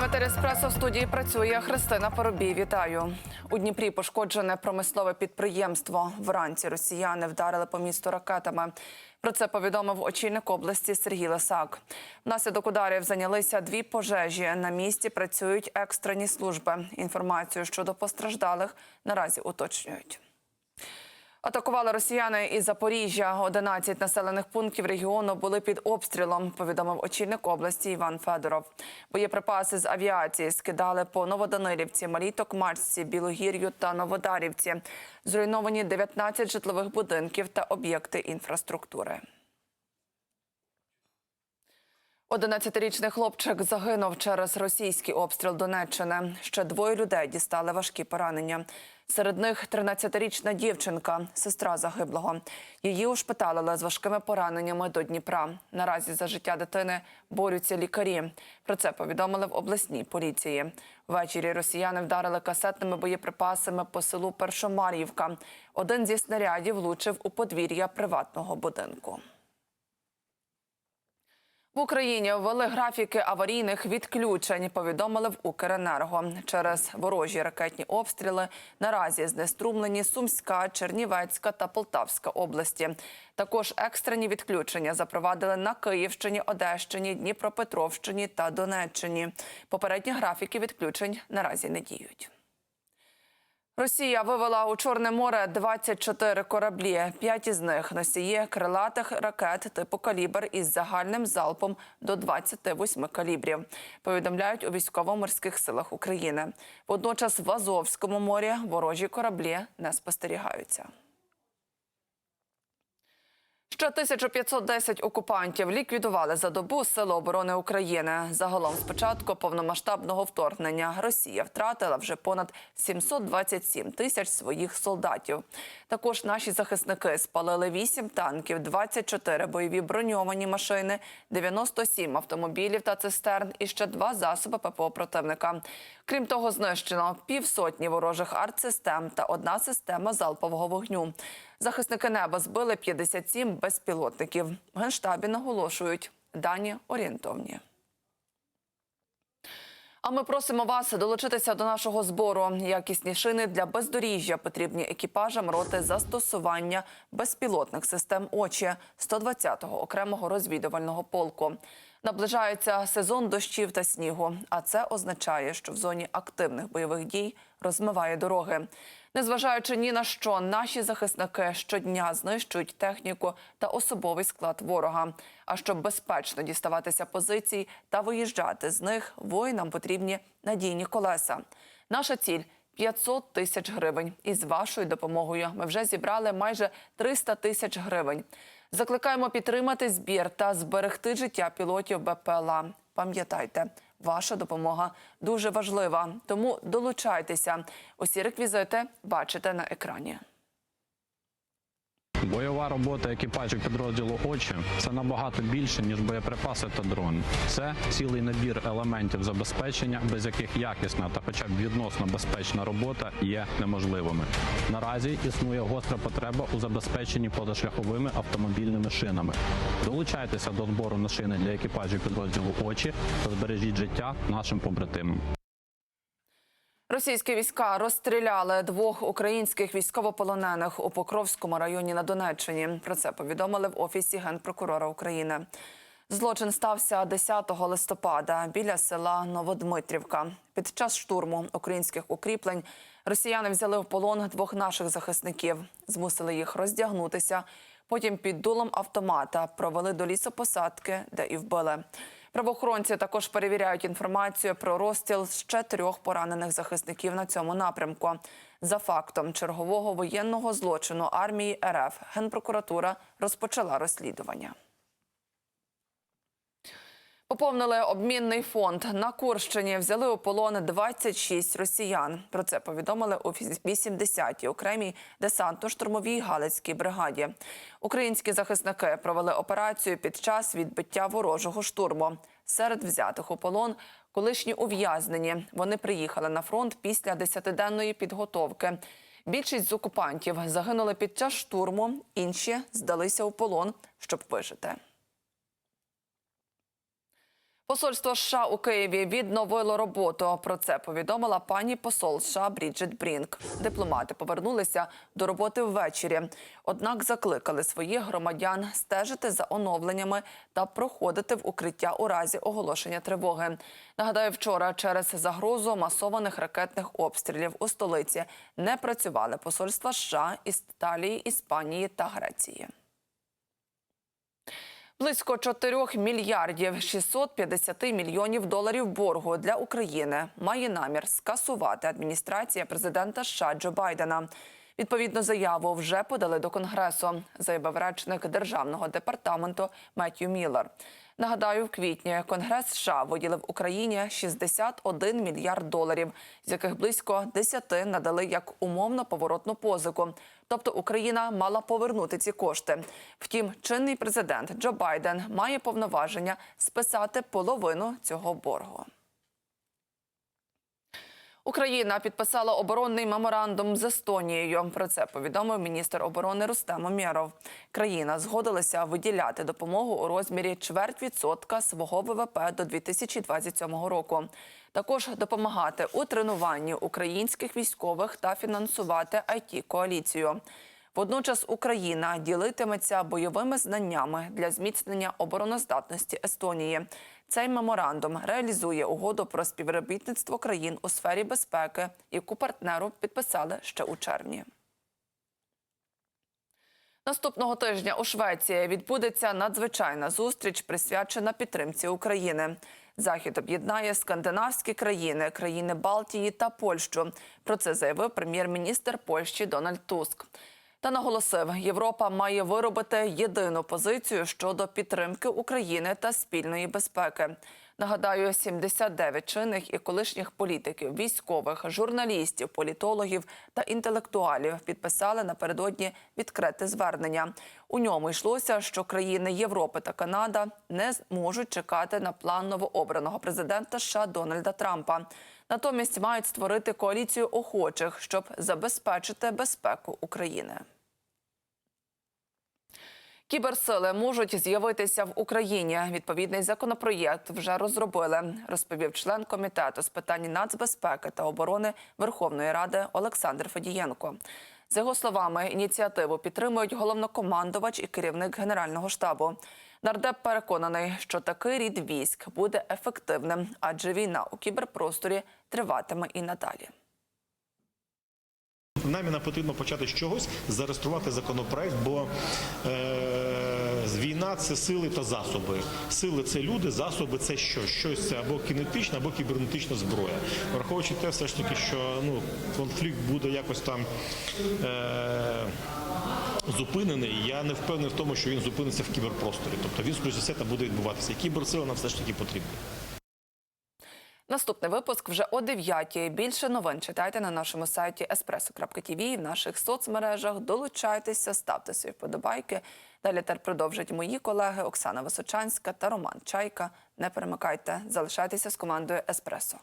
Ветер Еспресо в студії працює Христина Поробій. Вітаю у Дніпрі. Пошкоджене промислове підприємство. Вранці росіяни вдарили по місту ракетами. Про це повідомив очільник області Сергій Лисак. Внаслідок ударів зайнялися дві пожежі. На місці працюють екстрені служби. Інформацію щодо постраждалих наразі уточнюють. Атакували росіяни із Запоріжжя. 11 населених пунктів регіону були під обстрілом. Повідомив очільник області Іван Федоров. Боєприпаси з авіації скидали по Новоданилівці, Маліток, Токмачці, Білогір'ю та Новодарівці. Зруйновані 19 житлових будинків та об'єкти інфраструктури. 11-річний хлопчик загинув через російський обстріл Донеччини. Ще двоє людей дістали важкі поранення. Серед них 13-річна дівчинка, сестра загиблого. Її ушпиталили з важкими пораненнями до Дніпра. Наразі за життя дитини борються лікарі. Про це повідомили в обласній поліції. Ввечері росіяни вдарили касетними боєприпасами по селу Першомар'ївка. Один зі снарядів влучив у подвір'я приватного будинку. В Україні ввели графіки аварійних відключень. Повідомили в Укренерго через ворожі ракетні обстріли. Наразі знеструмлені Сумська, Чернівецька та Полтавська області. Також екстрені відключення запровадили на Київщині, Одещині, Дніпропетровщині та Донеччині. Попередні графіки відключень наразі не діють. Росія вивела у Чорне море 24 кораблі. П'ять із них носії крилатих ракет типу калібр із загальним залпом до 28 калібрів. Повідомляють у військово-морських силах України. Водночас в Азовському морі ворожі кораблі не спостерігаються. Ще 1510 окупантів ліквідували за добу Сили оборони України. Загалом з початку повномасштабного вторгнення Росія втратила вже понад 727 тисяч своїх солдатів. Також наші захисники спалили 8 танків, 24 бойові броньовані машини, 97 автомобілів та цистерн і ще два засоби ППО противника. Крім того, знищено півсотні ворожих артсистем та одна система залпового вогню. Захисники неба збили 57 безпілотників. В Генштабі наголошують, дані орієнтовні. А ми просимо вас долучитися до нашого збору. Якісні шини для бездоріжжя потрібні екіпажам роти застосування безпілотних систем очі 120-го окремого розвідувального полку. Наближається сезон дощів та снігу, а це означає, що в зоні активних бойових дій розмиває дороги. Незважаючи ні на що, наші захисники щодня знищують техніку та особовий склад ворога. А щоб безпечно діставатися позицій та виїжджати з них, воїнам потрібні надійні колеса. Наша ціль 500 тисяч гривень. І з вашою допомогою ми вже зібрали майже 300 тисяч гривень. Закликаємо підтримати збір та зберегти життя пілотів БПЛА. Пам'ятайте, ваша допомога дуже важлива, тому долучайтеся. Усі реквізити бачите на екрані. Бойова робота екіпажів підрозділу очі це набагато більше ніж боєприпаси та дрон. Це цілий набір елементів забезпечення, без яких якісна та, хоча б відносно безпечна робота є неможливими. Наразі існує гостра потреба у забезпеченні позашляховими автомобільними шинами. Долучайтеся до збору на шини для екіпажів підрозділу очі та збережіть життя нашим побратимам. Російські війська розстріляли двох українських військовополонених у Покровському районі на Донеччині. Про це повідомили в офісі генпрокурора України. Злочин стався 10 листопада біля села Новодмитрівка. Під час штурму українських укріплень росіяни взяли в полон двох наших захисників, змусили їх роздягнутися. Потім під дулом автомата провели до лісопосадки, де і вбили. Правоохоронці також перевіряють інформацію про розстріл ще трьох поранених захисників на цьому напрямку. За фактом чергового воєнного злочину армії РФ Генпрокуратура розпочала розслідування. Поповнили обмінний фонд на Курщині. Взяли у полон 26 росіян. Про це повідомили у 80-й окремій десантно-штурмовій Галицькій бригаді. Українські захисники провели операцію під час відбиття ворожого штурму. Серед взятих у полон колишні ув'язнені. Вони приїхали на фронт після десятиденної підготовки. Більшість з окупантів загинули під час штурму, інші здалися у полон, щоб вижити. Посольство США у Києві відновило роботу. Про це повідомила пані посол США Бріджит Брінк. Дипломати повернулися до роботи ввечері. Однак закликали своїх громадян стежити за оновленнями та проходити в укриття у разі оголошення тривоги. Нагадаю, вчора через загрозу масованих ракетних обстрілів у столиці не працювали посольства США, Італії, Іспанії та Греції. Близько 4 мільярдів 650 мільйонів доларів боргу для України має намір скасувати адміністрація президента США Джо Байдена. Відповідну заяву вже подали до Конгресу, заявив речник державного департаменту Меттью Міллер. Нагадаю, в квітні Конгрес США виділив Україні 61 мільярд доларів, з яких близько 10 надали як умовно поворотну позику. Тобто Україна мала повернути ці кошти. Втім, чинний президент Джо Байден має повноваження списати половину цього боргу. Україна підписала оборонний меморандум з Естонією. Про це повідомив міністр оборони Рустем Умєров. Країна згодилася виділяти допомогу у розмірі чверть відсотка свого ВВП до 2027 року. Також допомагати у тренуванні українських військових та фінансувати it коаліцію Водночас Україна ділитиметься бойовими знаннями для зміцнення обороноздатності Естонії. Цей меморандум реалізує угоду про співробітництво країн у сфері безпеки, яку партнеру підписали ще у червні. Наступного тижня у Швеції відбудеться надзвичайна зустріч, присвячена підтримці України. Захід об'єднає скандинавські країни, країни Балтії та Польщу. Про це заявив прем'єр-міністр Польщі Дональд Туск. Та наголосив, Європа має виробити єдину позицію щодо підтримки України та спільної безпеки. Нагадаю, 79 чинних і колишніх політиків, військових, журналістів, політологів та інтелектуалів підписали напередодні відкрите звернення. У ньому йшлося, що країни Європи та Канада не можуть чекати на план новообраного президента США Дональда Трампа. Натомість мають створити коаліцію охочих, щоб забезпечити безпеку України. Кіберсили можуть з'явитися в Україні. Відповідний законопроєкт вже розробили, розповів член комітету з питань нацбезпеки та оборони Верховної Ради Олександр Федієнко. За його словами, ініціативу підтримують головнокомандувач і керівник Генерального штабу. Нардеп переконаний, що такий рід військ буде ефективним, адже війна у кіберпросторі триватиме і надалі. Нам нам потрібно почати з чогось, зареєструвати законопроект, бо е, війна це сили та засоби. Сили це люди, засоби це що? Щось це або кінетична, або кібернетична зброя. Враховуючи те, все ж таки, що ну, конфлікт буде якось там. Е, Зупинений, я не впевнений в тому, що він зупиниться в кіберпросторі. Тобто він, скоріше за все, там буде відбуватися. І кіберсили нам все ж таки потрібні. Наступний випуск вже о 9 Більше новин читайте на нашому сайті espresso.tv і в наших соцмережах. Долучайтеся, ставте свої вподобайки. Далі тепер продовжать мої колеги Оксана Височанська та Роман Чайка. Не перемикайте, залишайтеся з командою Еспресо.